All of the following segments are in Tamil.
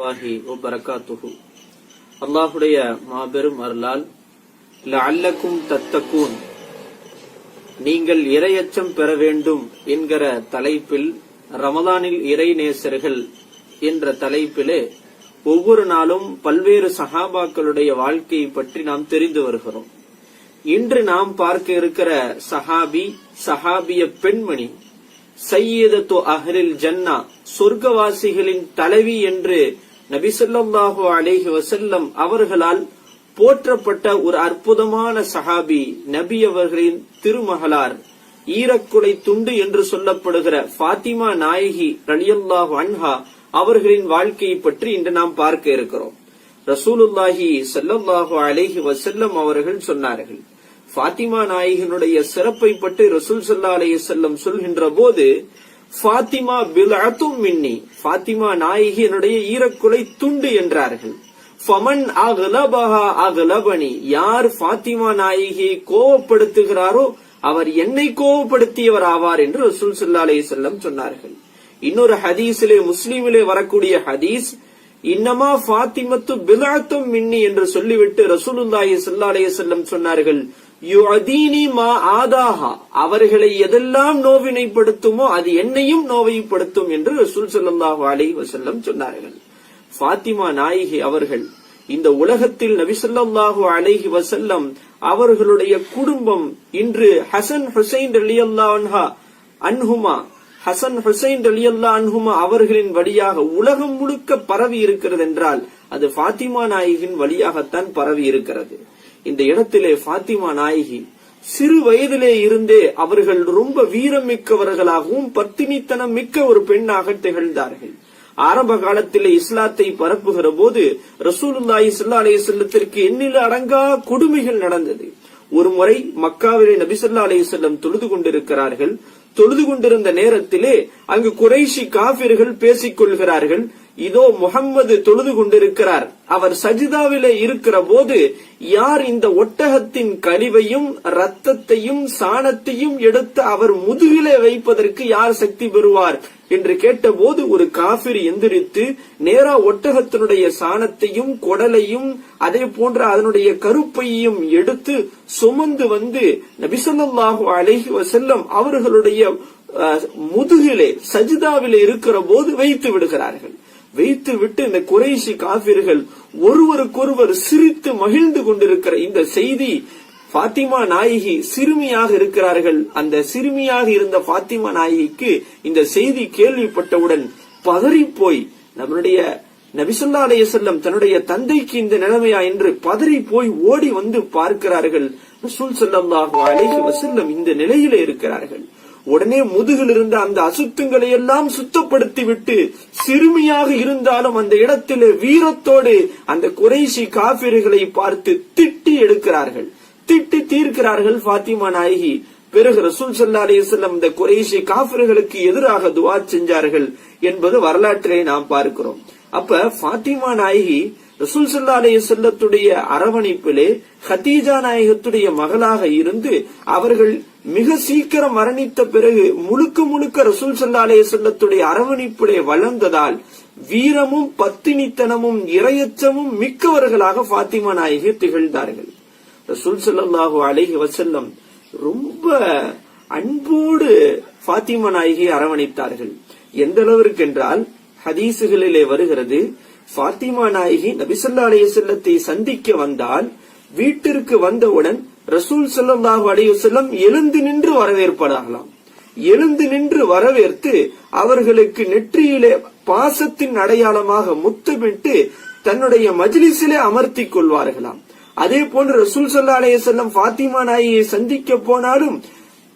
வரஹ்மத்துல்லாஹி வபரகாத்துஹு. அல்லாஹுடைய மாபெரும் அருளால் அல்லக்கும் தத்தக்கூன் நீங்கள் இரையச்சம் பெற வேண்டும் என்கிற தலைப்பில் ரமதானில் இறை நேசர்கள் என்ற தலைப்பிலே ஒவ்வொரு நாளும் பல்வேறு சஹாபாக்களுடைய வாழ்க்கையை பற்றி நாம் தெரிந்து வருகிறோம். இன்று நாம் பார்க்க இருக்கிற சஹாபி சஹாபிய பெண்மணி சையீதத்து அஹரில் ஜன்னா சொர்க்கவாசிகளின் தலைவி என்று நபிசல்லாஹு அலேஹி வசல்லம் அவர்களால் போற்றப்பட்ட ஒரு அற்புதமான சஹாபி நபி அவர்களின் திருமகளார். ஈரக்குலை துண்டு என்று சொல்லப்படுகிற பாத்திமா நாயகி ரலியல்லாஹு அன்ஹா அவர்களின் வாழ்க்கையை பற்றி இன்று நாம் பார்க்க இருக்கிறோம். ரசூலுல்லாஹி ஸல்லல்லாஹு அலேஹி வசல்லம் அவர்கள் சொன்னார்கள் பாத்திமா நாயகினுடைய சிறப்பை பற்றி ரசூல் சல்லா அலைஹி செல்லம் சொல்கின்ற போது ஃபாத்திமா பில்அத்தும் மின்னி. ஃபாத்திமா நாயகி என்னுடைய ஈரக்குலை துண்டு என்றார்கள். ஃபமன் அகலபஹா அகலபனி. யார் ஃபாத்திமா நாயகியை கோவப்படுத்துகிறாரோ அவர் என்னை கோவப்படுத்தியவர் ஆவார் என்று ரசூல் ஸல்லல்லாஹு அலி வஸல்லம் சொன்னார்கள். இன்னொரு ஹதீஸிலே முஸ்லீமிலே வரக்கூடிய ஹதீஸ் இன்னமா ஃபாத்திமத்து பிலாத்தும் மின்னி என்று சொல்லிவிட்டு ரசூலுல்லாஹி ஸல்லல்லாஹு அலைஹி செல்லம் சொன்னார்கள். யுஅதீனி மா ஆதாஹா. அவர்களை எதெல்லாம் நோவினைப்படுத்துமோ அது என்னையும் நோவைப்படுத்தும் என்று ரசூல் சல்லாஹு அலி வசல்லம் சொன்னார்கள். ஃபாத்திமா நாயகி அவர்கள் இந்த உலகத்தில் நபிசல்லாஹு அலைஹி வசல்லம் அவர்களுடைய குடும்பம் இன்று ஹசன் ஹுசைன் அலி அல்லா அன்ஹுமா ஹசன் ஹுசைன் ரலியல்லா அன்ஹுமா அவர்களின் வழியாக உலகம் முழுக்க பரவி இருக்கிறது என்றால் அது ஃபாத்திமா நாயகின் வழியாகத்தான் பரவி இருக்கிறது. இந்த இடத்திலே பாத்திமா நாயகி சிறு வயதிலே இருந்தே அவர்கள் ரொம்ப வீரம் மிக்கவர்களாகவும் பத்தினித்தனம் மிக்க ஒரு பெண்ணாக திகழ்ந்தார்கள். ஆரம்ப காலத்திலே இஸ்லாத்தை பரப்புகிற போது ரசூலுல்லாஹி ஸல்லல்லாஹு அலைஹி செல்லத்திற்கு எண்ணில அடங்கா கொடுமைகள் நடந்தது. ஒரு முறை மக்காவிலே நபி ஸல்லல்லாஹு செல்லம் தொழுது கொண்டிருக்கிறார்கள். தொழுது கொண்டிருந்த நேரத்திலே அங்கு குறைஷி காபிர்கள் பேசிக் கொள்கிறார்கள். இதோ முகம்மது தொழுது கொண்டிருக்கிறார். அவர் சஜிதாவிலே இருக்கிற போது யார் இந்த ஒட்டகத்தின் கழிவையும் ரத்தத்தையும் சாணத்தையும் எடுத்து அவர் முதுகிலே வைப்பதற்கு யார் சக்தி பெறுவார்? என்று கேட்டபோது ஒரு காபிர் எந்திரித்து நேரா ஒட்டகத்தினுடைய சாணத்தையும் குடலையும் அதே போன்ற அதனுடைய கருப்பையும் எடுத்து சுமந்து வந்து நபிசல்லாஹு அலைஹி வசல்லம் அவர்களுடைய முதுகிலே சஜிதாவிலே இருக்கிற போது வைத்து விடுகிறார்கள். வைத்து விட்டு இந்த குறைசி காபிர்கள் ஒருவருக்கொருவர் சிரித்து மகிழ்ந்து கொண்டிருக்கிற இந்த செய்தி பாத்திமா நாயகி சிறுமியாக இருக்கிறார்கள். அந்த சிறுமியாக இருந்த பாத்திமா நாயகிக்கு இந்த செய்தி கேள்விப்பட்டவுடன் பதறி போய் நம்மளுடைய நபிசுல்லா அலைய செல்லம் தன்னுடைய தந்தைக்கு இந்த நிலைமையா என்று பதறி போய் ஓடி வந்து பார்க்கிறார்கள். ரசூல் சல்லாஹு அலைஹி வசல்லம் இந்த நிலையில இருக்கிறார்கள். உடனே முதுகில் இருந்த அந்த அசுத்தங்களை எல்லாம் சுத்தப்படுத்தி விட்டு சிறுமியாக இருந்தாலும் அந்த இடத்திலே வீரத்தோடு அந்த குறைசி காபிர்களை பார்த்து திட்டி எடுக்கிறார்கள். திட்டி தீர்க்கிறார்கள் பாத்திமா நாயகி. பிறகு ரசூல் சல்லா அலிசல்லம் இந்த குறைசி காபிர்களுக்கு எதிராக துவா செஞ்சார்கள் என்பது வரலாற்றிலே நாம் பார்க்கிறோம். அப்ப பாத்திமா நாயகி ரசூல் சல்லா அலைய செல்லத்துடைய அரவணைப்பிலே ஹதீஜா நாயகத்துடைய மகளாக இருந்து அவர்கள் மிக சீக்கிரம் மரணித்த பிறகு முழுக்க முழுக்க ரசூல் சந்தாலய அலைய செல்லத்துடைய வளர்ந்ததால் வீரமும் பத்தினித்தனமும் இரையச்சமும் மிக்கவர்களாக பாத்திமா நாயகி திகழ்ந்தார்கள். ரசூல் சல்லாஹு அலைஹி வசல்லம் ரொம்ப அன்போடு பாத்திமா நாயகி அரவணைத்தார்கள். எந்த அளவிற்கு என்றால் ஹதீசுகளிலே வருகிறது பாத்திமா நாயகி நபிசல்லா அலைய செல்லத்தை சந்திக்க வந்தால் வீட்டிற்கு வந்தவுடன் ரசூல் சல்லாஹு அலைய செல்லம் எழுந்து நின்று வரவேற்பதாகலாம் எழுந்து நின்று வரவேற்று அவர்களுக்கு நெற்றியிலே பாசத்தின் அடையாளமாக முத்தமிட்டு தன்னுடைய மஜ்லிசிலே அமர்த்தி கொள்வார்களாம். அதே போன்று ரசூல் சல்லா அலைய செல்லம் பாத்திமா நாயை சந்திக்க போனாலும்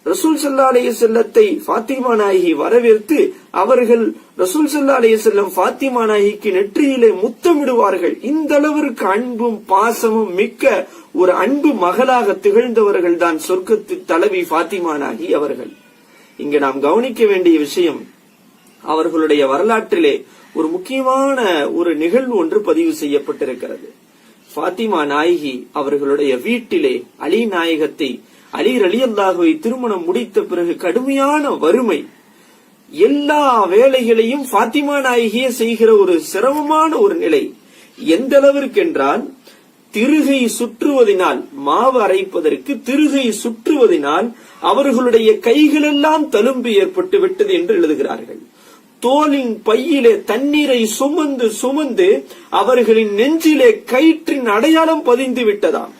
ரசூல் சல்லா அலைய செல்லத்தை பாத்திமா நாயகி வரவேற்று அவர்கள் ரசூல் சல்லா அலைய செல்லம் பாத்திமா நாயகிக்கு நெற்றியிலே முத்தமிடுவார்கள். இந்த அளவிற்கு அன்பும் பாசமும் மிக்க ஒரு அன்பு மகளாக திகழ்ந்தவர்கள் தான் சொர்க்கத்து தலைவி பாத்திமா நாயகி அவர்கள். இங்கு நாம் கவனிக்க வேண்டிய விஷயம் அவர்களுடைய வரலாற்றிலே ஒரு முக்கியமான ஒரு நிகழ்வு ஒன்று பதிவு செய்யப்பட்டிருக்கிறது. பாத்திமா நாயகி அவர்களுடைய வீட்டிலே அலி நாயகத்தை அலி அலி அல்லாஹுவை திருமணம் முடித்த பிறகு கடுமையான வறுமை எல்லா வேலைகளையும் ஃபாத்திமா நாயகியே செய்கிற ஒரு சிரமமான ஒரு நிலை. எந்த அளவிற்கு என்றால் திருகை சுற்றுவதினால் மாவு அரைப்பதற்கு திருகை சுற்றுவதினால் அவர்களுடைய கைகளெல்லாம் தழும்பு ஏற்பட்டு விட்டது என்று எழுதுகிறார்கள். தோலின் பையிலே தண்ணீரை சுமந்து சுமந்து அவர்களின் நெஞ்சிலே கயிற்றின் அடையாளம் பதிந்து விட்டதாம்.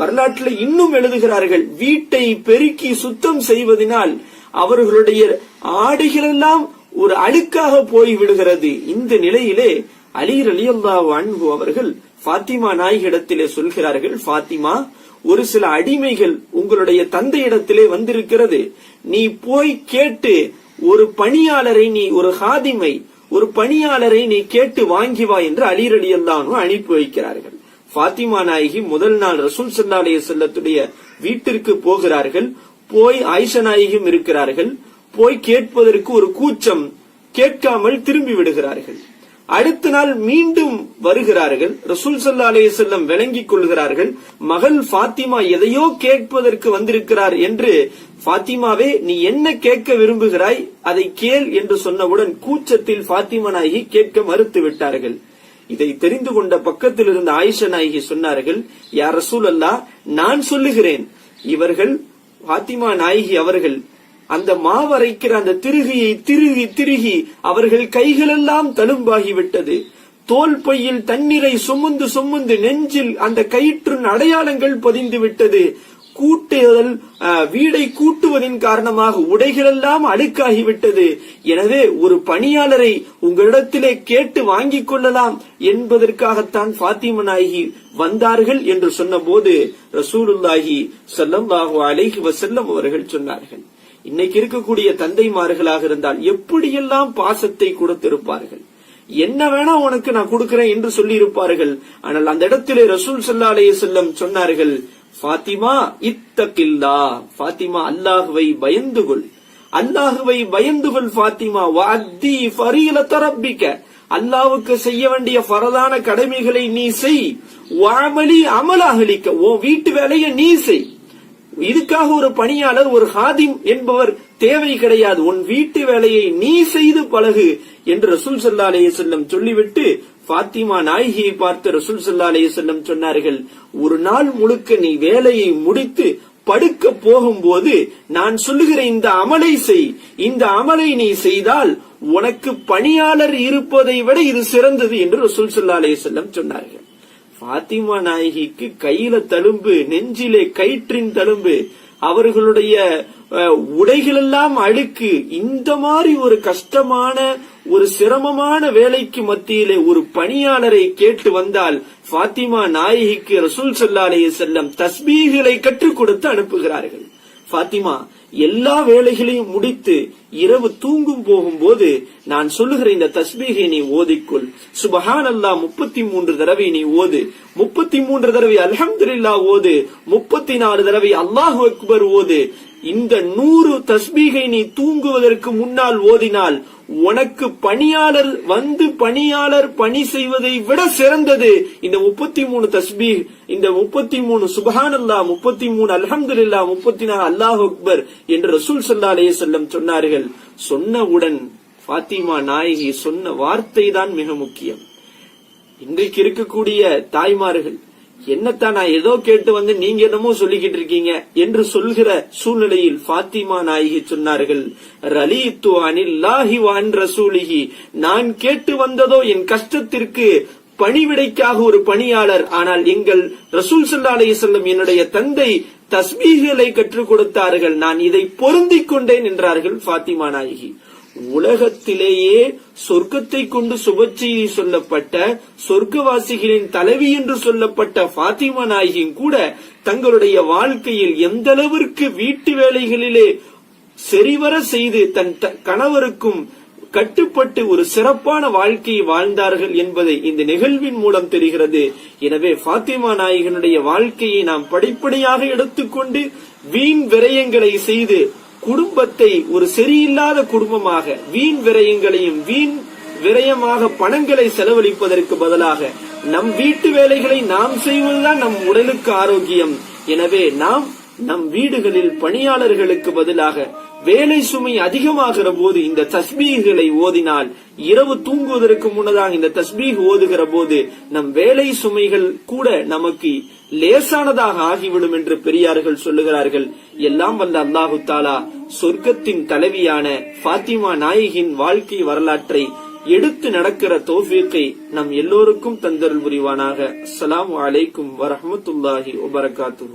வரலாற்றில் இன்னும் எழுதுகிறார்கள் வீட்டை பெருக்கி சுத்தம் செய்வதனால் அவர்களுடைய ஆடைகளெல்லாம் ஒரு அழுக்காக போய் விடுகிறது இந்த நிலையிலே அலி ரலியல்லாஹு அன்பு அவர்கள் ஃபாத்திமா நாயகிடத்திலே சொல்கிறார்கள் ஃபாத்திமா ஒரு சில அடிமைகள் உங்களுடைய தந்தையிடத்திலே வந்திருக்கிறது. நீ போய் கேட்டு ஒரு பணியாளரை நீ ஒரு ஹாதிமை ஒரு பணியாளரை நீ கேட்டு வாங்கி வா என்று அலி அனுப்பி வைக்கிறார்கள். ஃபாத்திமா நாயகி முதல் நாள் ரசூல் சல்லா செல்லத்துடைய வீட்டிற்கு போகிறார்கள். போய் ஆயிஷா நாயகியும் இருக்கிறார்கள். போய் கேட்பதற்கு ஒரு கூச்சம் கேட்காமல் திரும்பி விடுகிறார்கள். அடுத்த நாள் மீண்டும் வருகிறார்கள். ரசூல் சல்லா அலைய செல்லம் விளங்கிக் கொள்கிறார்கள். மகள் ஃபாத்திமா எதையோ கேட்பதற்கு வந்திருக்கிறார் என்று ஃபாத்திமாவே நீ என்ன கேட்க விரும்புகிறாய்? அதை கேள் என்று சொன்னவுடன் கூச்சத்தில் ஃபாத்திமா நாயகி கேட்க மறுத்து விட்டார்கள். இதை தெரிந்து கொண்ட பக்கத்தில் இருந்த ஆயிஷா நாயகி சொன்னார்கள் யார் ரசூல் அல்லா நான் சொல்லுகிறேன் இவர்கள் பாத்திமா நாயகி அவர்கள் அந்த மாவரைக்கிற அந்த திருகியை திருகி திருகி அவர்கள் கைகளெல்லாம் தழும்பாகிவிட்டது. தோல் பையில் தண்ணீரை சுமந்து சுமந்து நெஞ்சில் அந்த கயிற்றின் அடையாளங்கள் பதிந்து விட்டது கூட்டுதல் வீடை கூட்டுவதின் காரணமாக உடைகளெல்லாம் அழுக்காகிவிட்டது எனவே ஒரு பணியாளரை உங்களிடத்திலே கேட்டு வாங்கிக் கொள்ளலாம் என்பதற்காகத்தான் பாத்திம நாயகி வந்தார்கள் என்று சொன்னபோது ரசூலுல்லாஹி ஸல்லல்லாஹு அலைஹி வசல்லம் அவர்கள் சொன்னார்கள். இன்னைக்கு இருக்கக்கூடிய தந்தைமார்களாக இருந்தால் எப்படியெல்லாம் பாசத்தை கொடுத்திருப்பார்கள்? என்ன வேணா உனக்கு நான் கொடுக்கிறேன் என்று சொல்லி இருப்பார்கள் ஆனால் அந்த இடத்திலே ரசூல் ஸல்லல்லாஹு செல்லம் சொன்னார்கள் ஃபாத்திமா இத்தகில்லா. ஃபாத்திமா அல்லாஹுவை பயந்து கொள் அல்லாஹுவை பயந்து கொள் ஃபாத்திமா. வாத்தி ஃபரீல தரப்பிக்க அல்லாவுக்கு செய்ய வேண்டிய பரதான கடமைகளை நீ செய். வாமலி அமலாஹலிக்க ஓ வீட்டு வேலையை நீ செய். இதுக்காக ஒரு பணியாளர் ஒரு ஹாதிம் என்பவர் தேவை கிடையாது. உன் வீட்டு வேலையை நீ செய்து பழகு என்று ரசூல் சல்லா அலைய செல்லம் சொல்லிவிட்டு ஃபாத்திமா நாயகியை பார்த்து ரசூல் சல்லா அலைய செல்லம் சொன்னார்கள் ஒரு நாள் முழுக்க நீ வேலையை முடித்து படுக்க போகும்போது நான் சொல்லுகிற இந்த அமலை செய். இந்த அமலை நீ செய்தால் உனக்கு பணியாளர் இருப்பதை விட இது சிறந்தது என்று ரசூல் சல்லா அலைய செல்லம் சொன்னார்கள். பாத்திமா நாயகிக்கு கையில தழும்பு நெஞ்சிலே கயிற்றின் தழும்பு அவர்களுடைய உடைகள் உடைகளெல்லாம் அழுக்கு இந்த மாதிரி ஒரு கஷ்டமான ஒரு சிரமமான வேலைக்கு மத்தியிலே ஒரு பணியாளரை கேட்டு வந்தால் பாத்திமா நாயகிக்கு ரசூல் ஸல்லல்லாஹு அலைஹி செல்லம் தஸ்பீகளை கற்றுக் கொடுத்து அனுப்புகிறார்கள். பாத்திமா எல்லா வேலைகளையும் முடித்து இரவு தூங்கும் போகும்போது நான் சொல்லுகிற இந்த தஸ்பீகை நீ ஓதிக்குள். சுபஹான் அல்லா முப்பத்தி மூன்று தடவை நீ ஓது. முப்பத்தி மூன்று தடவை அலமதுல்லா ஓது. முப்பத்தி நாலு தடவை அல்லாஹு அக்பர் ஓது. இந்த நூறு தஸ்பீகை நீ தூங்குவதற்கு முன்னால் ஓதினால் உனக்கு பணியாளர் வந்து பணியாளர் பணி செய்வதை விட சிறந்தது. இந்த முப்பத்தி மூணு தஸ்பீ இந்த முப்பத்தி மூணு சுபஹானல்லா முப்பத்தி மூணு அல்ஹம்துலில்லா முப்பத்தி நாலு அல்லாஹ் அக்பர் என்று ரசூல் சல்லா அலைஹி செல்லம் சொன்னார்கள். சொன்னவுடன் பாத்திமா நாயகி சொன்ன வார்த்தை தான் மிக முக்கியம். இன்றைக்கு இருக்கக்கூடிய தாய்மார்கள் என்னத்தான் நான் ஏதோ கேட்டு வந்து நீங்க என்னமோ சொல்லிக்கிட்டு இருக்கீங்க என்று சொல்கிற சூழ்நிலையில் பாத்திமா நாயகி சொன்னார்கள். ரலீத்து அனில்லாஹி வான் ரசூலிஹி. நான் கேட்டு வந்ததோ என் கஷ்டத்திற்கு பணிவிடைக்காக ஒரு பணியாளர். ஆனால் எங்கள் ரசூல் சல்லா செல்லும் என்னுடைய தந்தை தஸ்மீகளை கற்றுக் கொடுத்தார்கள். நான் இதை பொருந்திக் கொண்டேன் என்றார்கள் பாத்திமா நாயகி. உலகத்திலேயே சொர்க்கத்தை கொண்டு சுபச்செய்தி சொல்லப்பட்ட சொர்க்கவாசிகளின் தலைவி என்று சொல்லப்பட்ட பாத்திமா நாயகியும் கூட தங்களுடைய வாழ்க்கையில் எந்த அளவிற்கு வீட்டு வேலைகளிலே சரிவர செய்து தன் த- கணவருக்கும் கட்டுப்பட்டு ஒரு சிறப்பான வாழ்க்கையை வாழ்ந்தார்கள் என்பதை இந்த நிகழ்வின் மூலம் தெரிகிறது. எனவே பாத்திமா நாயகனுடைய வாழ்க்கையை நாம் படிப்படியாக எடுத்துக்கொண்டு வீண் விரயங்களை செய்து குடும்பத்தை ஒரு சரியில்லாத குடும்பமாக வீண் விரயங்களையும் வீண் விரயமாக பணங்களை செலவழிப்பதற்கு பதிலாக நம் வீட்டு வேலைகளை நாம் செய்வதுதான் நம் உடலுக்கு ஆரோக்கியம். எனவே நாம் நம் வீடுகளில் பணியாளர்களுக்கு பதிலாக வேலை சுமை அதிகமாகிற போது இந்த தஸ்பீகளை ஓதினால் இரவு தூங்குவதற்கு முன்னதாக இந்த தஸ்பீக் ஓதுகிற போது நம் வேலை சுமைகள் கூட நமக்கு லேசானதாக ஆகிவிடும் என்று பெரியார்கள் சொல்லுகிறார்கள். எல்லாம் வந்த அல்லாஹு தாலா சொர்க்கத்தின் தலைவியான ஃபாத்திமா நாயகின் வாழ்க்கை வரலாற்றை எடுத்து நடக்கிற தோஃபீக்கை நம் எல்லோருக்கும் தந்தல் புரிவானாக. அஸ்ஸலாமு அலைக்கும் வரமத்துல்லாஹி வபரகாத்து